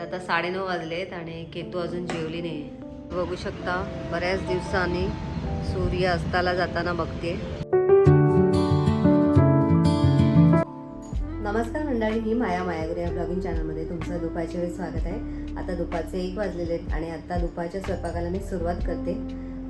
तर आता साडेनऊ वाजलेत आणि केतू अजून जेवली नाही बघू शकता बऱ्याच दिवसांनी सूर्य अस्ताला जाताना बघते. नमस्कार मंडळी मी माया मायागुरी या ब्लॉगिंग चॅनलमध्ये तुमचं दुपारच्या वेळी स्वागत आहे. आता दुपारचे एक वाजलेले आहेत आणि आता दुपारच्या स्वयंपाकाला मी सुरुवात करते.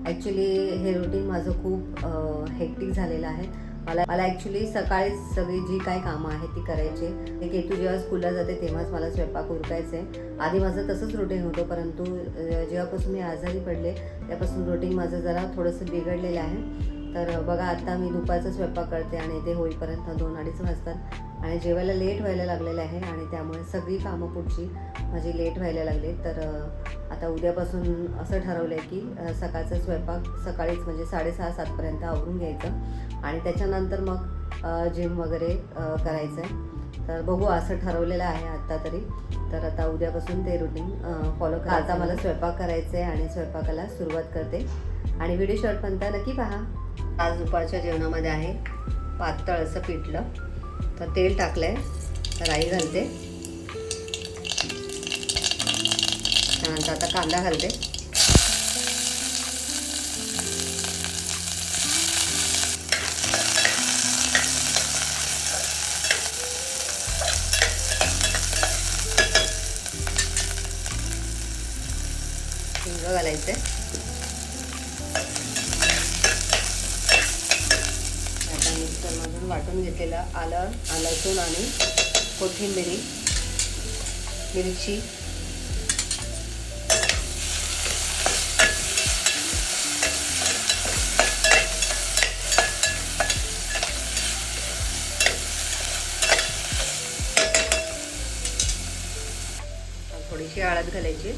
ॲक्च्युली हे रुटीन माझं खूप हेक्टिक झालेलं आहे. मला मला ॲक्च्युली सकाळी सगळी जी काही कामं आहेत ती करायची. ते केतू जेव्हा स्कूलला जाते तेव्हाच मला स्वयंपाक उरकायचं. आहे आधी माझं तसंच रुटीन होतं परंतु जेव्हापासून मी आजारी पडले त्यापासून रुटीन माझं जरा थोडंसं बिघडलेलं आहे. तर बघा आता मी दुपारचा स्वयंपाक करते आणि ते होईपर्यंत दोन अडीच वाजतात. आणि जेवायला लेट व्हायला लागलेलं आहे आणि त्यामुळे सगळी कामं पुढची माझी लेट व्हायला लागली तर आता उद्यापासून असं ठरवलं आहे की सकाळचा स्वयंपाक सकाळीच म्हणजे साडेसहा सातपर्यंत आवरून घ्यायचं आणि त्याच्यानंतर मग जिम वगैरे करायचं आहे तर बघू असं ठरवलेलं आहे आत्ता तरी. तर आता उद्यापासून ते रुटीन फॉलो करा आता मला स्वयंपाक करायचं आहे आणि स्वयंपाकाला सुरुवात करते. आणि व्हिडिओ शॉर्ट म्हणता नक्की पहा. आज दुपारच्या जेवणामध्ये आहे पातळ असं पिठलं. तर तेल टाकलं आहे राई घालते. त्यानंतर आता कांदा घालते. हिंग आहे आता मिक्सरमधून वाटून घेतलेलं आलं लसूण आणि कोथिंबिरी मिरची थोडीशी हळद घालायची.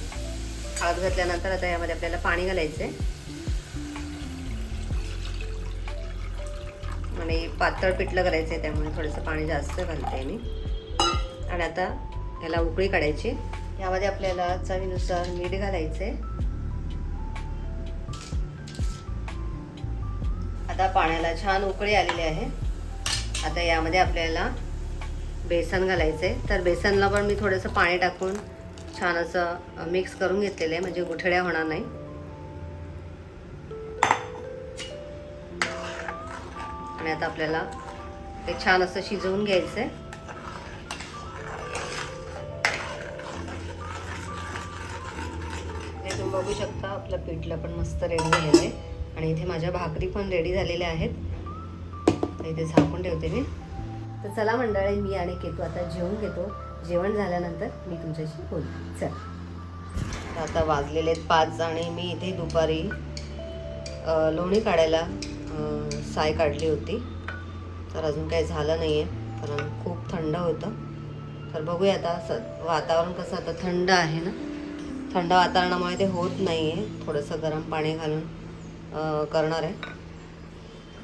हळद घातल्यानंतर आता यामध्ये आपल्याला पाणी घालायचं आहे आणि पातळ पिठलं करायचं आहे त्यामुळे थोडंसं पाणी जास्त घालते मी. आणि आता याला उकळी काढायची. यामध्ये आपल्याला चवीनुसार मीठ आहे आता पाण्याला छान उकळी आलेली आहे. आता यामध्ये आपल्याला बेसन घालायचं आहे तर बेसनला पण मी थोडंसं पाणी टाकून छान असं मिक्स करून घेतलेलं आहे म्हणजे गुठळ्या होणार नाही. आणि आता आपल्याला ते छान असं शिजवून घ्यायचं आहे तुम्ही बघू शकता आपलं पीठला पण मस्त रेडी झालेलं आहे. आणि इथे माझ्या भाकरी पण रेडी झालेल्या आहेत. इथे झाकून ठेवते मी. तर चला मंडळी मी आणि केतू आता जेवून घेतो. जेवण झाल्यानंतर मी तुमच्याशी बोलते चल. तर आता वाजलेले आहेत पाच आणि मी इथे दुपारी लोणी काढायला साय काढली होती. तर अजून काही झालं नाही आहे कारण खूप थंड होतं. तर बघूया आता स वातावरण कसं आता थंड आहे ना. थंड वातावरणामुळे ते होत नाही आहे थोडंसं गरम पाणी घालून करणार आहे.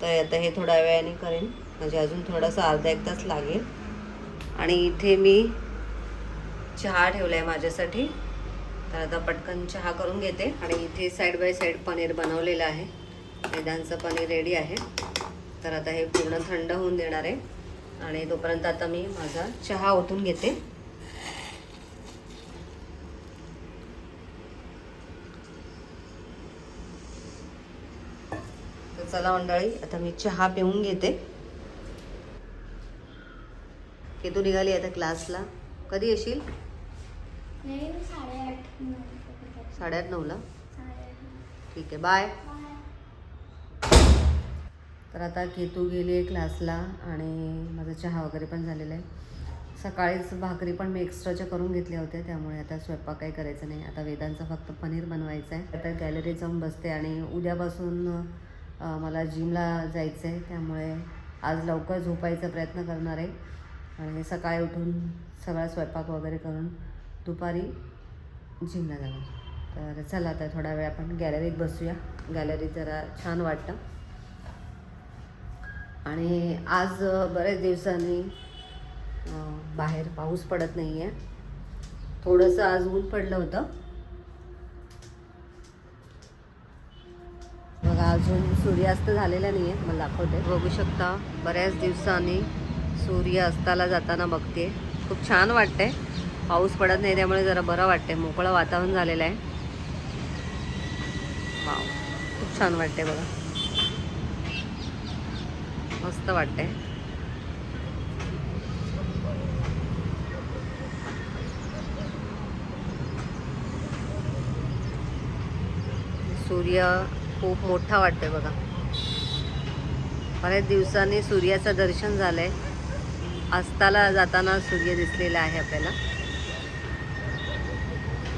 तर आता हे थोड्या वेळाने करेन. म्हणजे अजून थोडंसं अर्धा एक तास लागेल. आणि इथे मी चहा ठेवला आहे माझ्यासाठी. तर आता पटकन चहा करून घेते. आणि इथे साईड बाय साईड पनीर बनवलेलं आहे. मैदानचं पनीर रेडी आहे. तर आता हे पूर्ण थंड होऊन देणार आहे. आणि तोपर्यंत आता मी माझा चहा ओतून घेते. तर चला मंडळी आता मी चहा पिऊन घेते. की तू निघाली आता क्लासला. कधी येशील? साडेआठ नऊ साडेआठ नऊला. ठीक आहे बाय. तर आता केतू गेली आहे क्लासला आणि माझा चहा वगैरे पण झालेला आहे. सकाळीच भाकरी पण मी एक्स्ट्राच्या करून घेतल्या होत्या त्यामुळे आता स्वयंपाक काही करायचं नाही. आता वेदांचा फक्त पनीर बनवायचं आहे. आता गॅलरीत जाऊन बसते आणि उद्यापासून मला जिमला जायचं आहे त्यामुळे आज लवकर झोपायचा प्रयत्न करणार आहे. आणि सकाळी उठून सगळा स्वयंपाक वगैरे करून दुपारी जिमला जाणार. तर चला आता थोडा वेळ आपण गॅलरीत बसूया. गॅलरीत जरा छान वाटतं. आणि आज बऱ्याच दिवसांनी बाहेर पाऊस पडत नाही आहे थोडंसं आज ऊन पडलं होतं. बघा अजून सूर्यास्त झालेला नाही आहे मला दाखवते. बघू शकता बऱ्याच दिवसांनी सूर्य अस्ताला जाताना बघते. खूप छान वाटतंय. पाऊस पडत नाही त्यामुळे जरा बरं वाटते मोकळं वातावरण झालेलं आहे. वाव खूप छान वाटते बघा. मस्त वाटते सूर्य खूप मोठा वाटतोय बघा. बऱ्याच दिवसांनी सूर्याचं दर्शन झालंय. अस्ताला जाताना सूर्य दिसलेला आहे आपल्याला.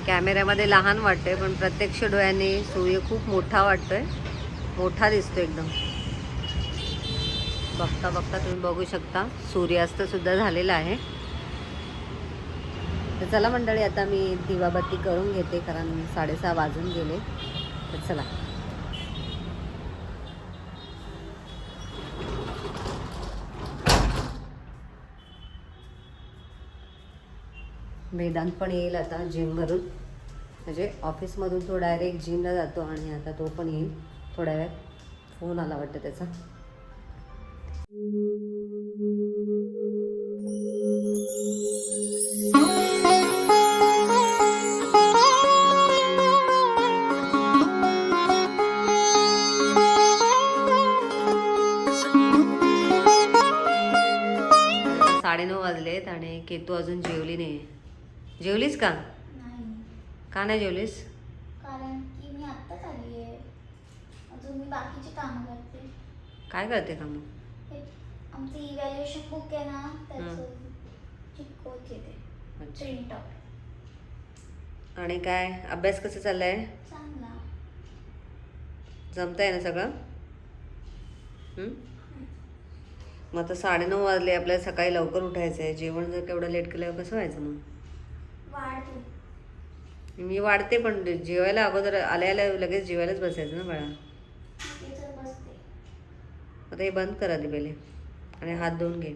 कॅमेऱ्यामध्ये लहान वाटतोय पण प्रत्यक्ष डोळ्याने सूर्य खूप मोठा वाटतोय. मोठा दिसतो एकदम. बघता बघता तुम्ही बघू शकता. सूर्यास्तसुद्धा झालेला आहे. तर चला मंडळी आता मी दिवाबत्ती करून घेते कारण साडेसहा वाजून गेले. तर चला. वेदांत पण येईल आता जिमवरून म्हणजे ऑफिसमधून तो डायरेक्ट जिमला जातो आणि आता तो पण येईल. थोड्या वेळात फोन आला वाटतं त्याचा. साडेनऊ वाजलेत आणि केतू अजून जेवली नाही जेवलीस का? नाही. का नाही जेवलीस? कारण की मी आत्ताच आली आहे अजून मी बाकीची कामं करते. काय करते का मग हे आमचं इव्हॅल्युएशन बुक आहे ना त्याचं येते. प्रिंट आणि काय? अभ्यास कसं चाललाय? चांगला. जमतंय ना सगळं? मग आता साडेनऊ वाजले आपल्याला सकाळी लवकर उठायचं आहे जेवण जर केवढं लेट केल्यावर कसं व्हायचं मग? मी वाढते पण जेवायला अगोदर आल्या आल्या लगेच जेवायलाच बसायचं ना बाळा. आता हे बंद करा दे पहिले आणि हात धुवून घे.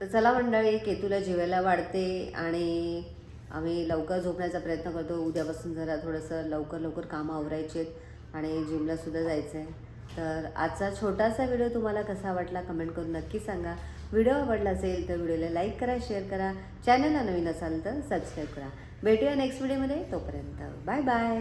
तर चला मंडळी केतूला जेवायला वाढते आणि आम्ही लवकर झोपण्याचा प्रयत्न करतो. उद्यापासून जरा थोडंसं लवकर लवकर कामं आवरायची आहेत आणि जिमला सुद्धा जायचं आहे तर आजचा छोटासा व्हिडिओ तुम्हाला कसा वाटला कमेंट करून नक्की सांगा. व्हिडिओ आवडला असेल तर व्हिडिओला लाईक करा शेअर करा. चॅनलला नवीन असाल तर सबस्क्राईब करा. भेटूया नेक्स्ट व्हिडिओमध्ये तोपर्यंत बाय बाय